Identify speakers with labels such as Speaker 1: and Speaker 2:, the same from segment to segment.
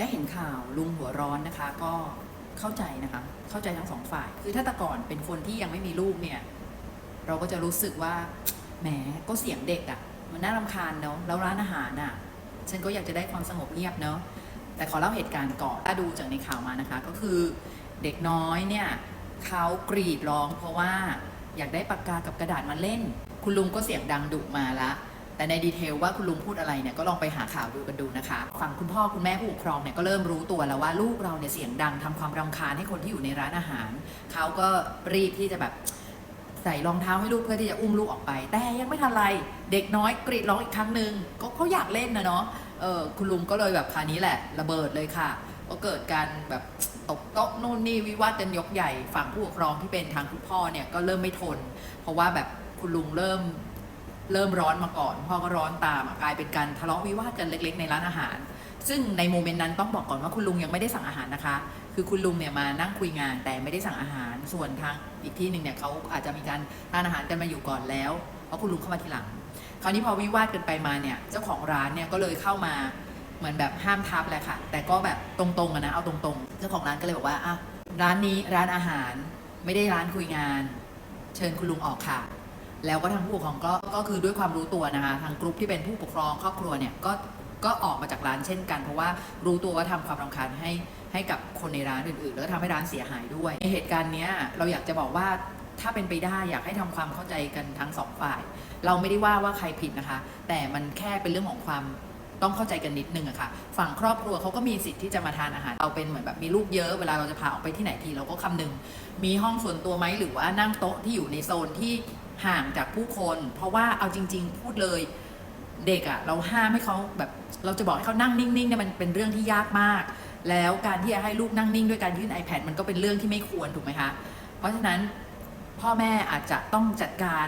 Speaker 1: ได้เห็นข่าวลุงหัวร้อนนะคะ ก็เข้าใจนะคะ เข้าใจทั้งสองฝ่าย คือถ้าแต่ก่อนเป็นคนที่ยังไม่มีลูกเนี่ย เราก็จะรู้สึกว่าแหมก็เสียงเด็กอะ่ะ มันน่ารำคาญเนาะแล้วร้านอาหารอะ ฉันก็อยากจะได้ความสงบเงียบเนาะแต่ขอเล่าเหตุการณ์ก่อนถ้าดูจากในข่าวมานะคะ ก็คือเด็กน้อยเนี่ยเขากรีดร้องเพราะว่าอยากได้ปากกากับกระดาษมาเล่น คุณลุงก็เสียงดังดุมาละ แต่ในดีเทลว่าคุณลุงพูดอะไรเนี่ยก็ลองไปหาข่าวดูกันดูนะคะ ฝั่งคุณพ่อคุณแม่ผู้ปกครองเนี่ยก็เริ่มรู้ตัวแล้วว่าลูกเราเนี่ยเสียงดังทำความรำคาญให้คนที่อยู่ในร้านอาหารเขาก็รีบที่จะแบบใส่รองเท้าให้ลูกเพื่อที่จะอุ้มลูกออกไป แต่ยังไม่ทันไรเด็กน้อยกรีดร้องอีกครั้งหนึ่งก็เขาอยากเล่นนะเนาะเออคุณลุงก็เลยแบบคราวนี้แหละ ระเบิดเลยค่ะ ก็เกิดการแบบตบโต๊ะนู่นนี่วิวาทกันยกใหญ่ฝั่งผู้ปกครองที่เป็นทางคุณพ่อเนี่ยก็เริ่มไม่ทน เพราะว่าแบบคุณลุงเริ่ม เริ่มร้อนมาก่อน พ่อก็ร้อนตามกลายเป็นการทะเลาะวิวาทกันเล็ก ๆ ในร้านอาหาร ซึ่งในโมเมนต์นั้นต้องบอกก่อนว่าคุณลุงยังไม่ได้สั่งอาหารนะคะ คือคุณลุงเนี่ยมานั่งคุยงานแต่ไม่ได้สั่งอาหาร ส่วนทางอีกที่หนึ่งเนี่ยเขาอาจจะมีการทานอาหารกันมาอยู่ก่อนแล้วเพราะคุณลุงเข้ามาทีหลัง คราวนี้พอวิวาทกันไปมาเนี่ยเจ้าของร้านเนี่ยก็เลยเข้ามาเหมือนแบบห้ามทับแหละค่ะ แต่ก็แบบตรงๆนะเอาตรงๆ เจ้าของร้านก็เลยบอกว่าอะร้านนี้ร้านอาหารไม่ได้ร้านคุยงาน เชิญคุณลุงออกค่ะ แล้วก็ทางผู้ปกครองก็ก็คือด้วยความรู้ตัวนะคะทางกลุ่มที่เป็นผู้ปกครองครอบครัวเนี่ยก็ก็ออกมาจากร้านเช่นกัน เพราะว่ารู้ตัวว่าทำความรำคาญให้ให้กับคนในร้านอื่นๆ แล้วก็ทำให้ร้านเสียหายด้วย ในเหตุการณ์เนี้ยเราอยากจะบอกว่าถ้าเป็นไปได้อยากให้ทำความเข้าใจกันทั้งสองฝ่าย เราไม่ได้ว่าว่าใครผิดนะคะ แต่มันแค่เป็นเรื่องของความต้องเข้าใจกันนิดนึงอะค่ะ ฝั่งครอบครัวเขาก็มีสิทธิ์ที่จะมาทานอาหาร เราเป็นเหมือนแบบมีลูกเยอะเวลาเราจะพาออกไปที่ไหนทีเราก็คำนึง มีห้องส่วนตัวไหมหรือว่านั่งโต๊ะที่อยู่ในโซนที่ ห่างจากผู้คน เพราะว่าเอาจริง ๆ พูดเลยเด็กอะเราห้ามให้เขาแบบเราจะบอกให้เขานั่งนิ่งๆเนี่ยมันเป็นเรื่องที่ยากมาก แล้วการที่จะให้ลูกนั่งนิ่งด้วยการยื่น iPad มันก็เป็นเรื่องที่ไม่ควรถูกไหมคะเพราะฉะนั้นพ่อแม่อาจจะต้องจัดการ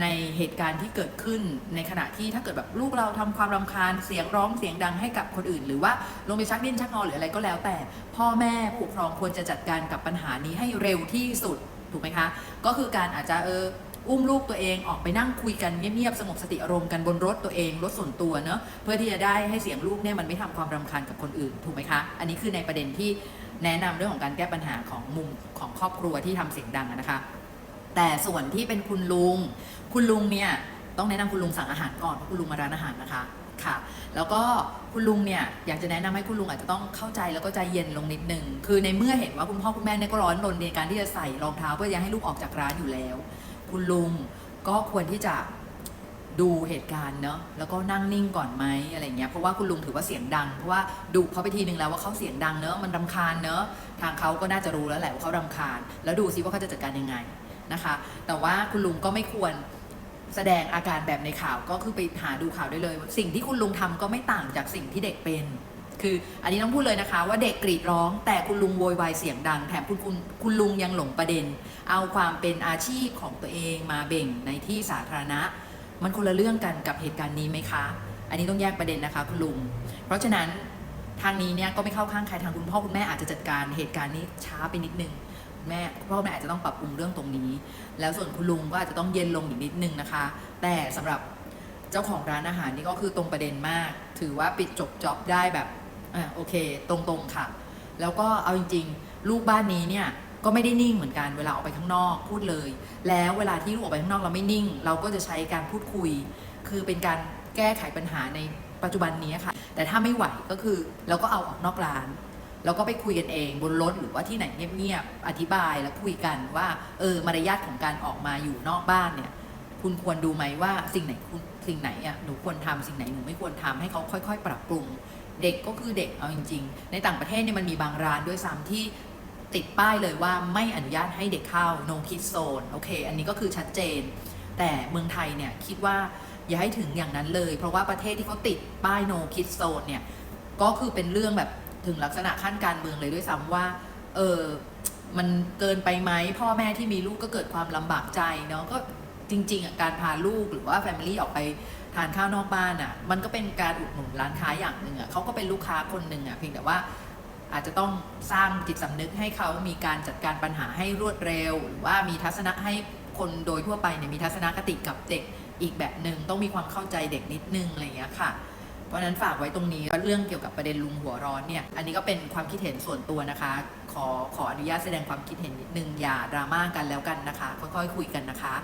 Speaker 1: ในเหตุการณ์ที่เกิดขึ้นในขณะที่ถ้าเกิดแบบลูกเราทำความรำคาญเสียงร้องเสียงดังให้กับคนอื่น หรือว่าลงไปชักดิ้นชักงอหรืออะไรก็แล้ว แต่พ่อแม่ผู้ปกครองควรจะจัดการกับปัญหานี้ให้เร็วที่สุดถูกไหมคะ ก็คือการอาจจะเออ อุ้มลูกตัวเองออกไปนั่งคุยกันเงียบๆสงบสติอารมณ์กันบนรถตัวเองรถส่วนตัวเนอะเพื่อที่จะได้ให้เสียงลูกเนี่ยมันไม่ทำความรำคาญกับคนอื่นถูกไหมคะ อันนี้คือในประเด็นที่แนะนำเรื่องของการแก้ปัญหาของมุมของครอบครัวที่ทำเสียงดังนะคะ แต่ส่วนที่เป็นคุณลุง คุณลุงเนี่ยต้องแนะนำคุณลุงสั่งอาหารก่อนเพราะคุณลุงมาร้านอาหารนะคะค่ะแล้วก็คุณลุงเนี่ยอยากจะแนะนำให้คุณลุงอาจจะต้องเข้าใจแล้วก็ใจเย็นลงนิดนึงคือในเมื่อเห็นว่าคุณพ่อคุณแม่เนี่ยก็ร้อนรนในการที่จะใส่รองเท้าเพื่อจะให้ลูกออกจากร้านอยู่แล้ว คุณลุง ก็ควรที่จะดูเหตุการณ์เนาะแล้วก็นั่งนิ่งก่อนไหมอะไรเงี้ยเพราะว่าคุณลุงถือว่าเสียงดัง เพราะว่าดุเขาไปทีนึงแล้วว่าเขาเสียงดังเนอะมันรำคาญเนอะทางเขาก็น่าจะรู้แล้วแหละว่าเขารำคาญ แล้วดูซิว่าเขาจะจัดการยังไงนะคะ แต่ว่าคุณลุงก็ไม่ควรแสดงอาการแบบในข่าวก็คือไปหาดูข่าวได้เลย สิ่งที่คุณลุงทำก็ไม่ต่างจากสิ่งที่เด็กเป็น คืออันนี้ต้องพูดเลยนะคะ ว่าเด็กกรีดร้อง แต่คุณลุงโวยวายเสียงดัง แถมคุณคุณคุณลุงยังหลงประเด็น เอาความเป็นอาชีพของตัวเองมาเบ่งในที่สาธารณะ มันคนละเรื่องกันกับเหตุการณ์นี้ไหมคะ อันนี้ต้องแยกประเด็นนะคะคุณลุง เพราะฉะนั้นทางนี้เนี่ยก็ไม่เข้าข้างใครทางคุณพ่อคุณแม่อาจจะจัดการเหตุการณ์นี้ช้าไปนิดนึงแม่พ่อแม่อาจจะต้องปรับปรุงเรื่องตรงนี้ แล้วส่วนคุณลุงก็อาจจะต้องเย็นลงอีกนิดนึงนะคะ แต่สำหรับเจ้าของร้านอาหารนี่ก็คือตรงประเด็นมาก ถือว่าปิดจบจ็อบได้แบบ อะโอเค ตรงๆค่ะ แล้วก็เอาจริง ๆ ลูกบ้านนี้เนี่ยก็ไม่ได้นิ่งเหมือนกันเวลาออกไปข้างนอกพูดเลย แล้วเวลาที่ลูกออกไปข้างนอกเราไม่นิ่ง เราก็จะใช้การพูดคุย คือเป็นการแก้ไขปัญหาในปัจจุบันนี้ค่ะ แต่ถ้าไม่ไหวก็คือเราก็เอาออกนอกร้านแล้วก็ไปคุยกันเองบนรถหรือว่าที่ไหนเงียบๆอธิบายแล้วคุยกันว่าเออมารยาทของการออกมาอยู่นอกบ้านเนี่ย คุณควรดูไหมว่าสิ่งไหนคุณ สิ่งไหนอะหนูควรทำสิ่งไหนหนูไม่ควรทำให้เขาค่อย ๆ ปรับปรุง เด็กก็คือเด็กเอาจริง ๆ ในต่างประเทศเนี่ยมันมีบางร้านด้วยซ้ำที่ติดป้ายเลยว่าไม่อนุญาตให้เด็กเข้า no kids zone โอเค อันนี้ก็คือชัดเจน แต่เมืองไทยเนี่ยคิดว่าอย่าให้ถึงอย่างนั้นเลย เพราะว่าประเทศที่เขาติดป้าย no kids zone เนี่ยก็คือเป็นเรื่องแบบถึงลักษณะขั้นการเมืองเลยด้วยซ้ำว่าเออมันเกินไปไหมพ่อแม่ที่มีลูกก็เกิดความลำบากใจเนาะก็ จริงๆอะการพาลูกหรือว่าแฟมิลี่ออกไปทานข้าวนอกบ้านอะ มันก็เป็นการอุดหนุนร้านค้าอย่างหนึ่งอะเขาก็เป็นลูกค้าคนหนึ่งอะเพียงแต่ว่าอาจจะต้องสร้างจิตสำนึกให้เขามีการจัดการปัญหาให้รวดเร็ว หรือว่ามีทัศนะให้คนโดยทั่วไปเนี่ยมีทัศนคติกับเด็กอีกแบบหนึ่งต้องมีความเข้าใจเด็กนิดนึงอะไรอย่างเงี้ยค่ะ เพราะนั้นฝากไว้ตรงนี้เรื่องเกี่ยวกับประเด็นลุงหัวร้อนเนี่ยอันนี้ก็เป็นความคิดเห็นส่วนตัวนะคะ ขอขออนุญาตแสดงความคิดเห็นนิดนึงอย่าดราม่ากันแล้วกันนะคะค่อยๆคุยกันนะคะ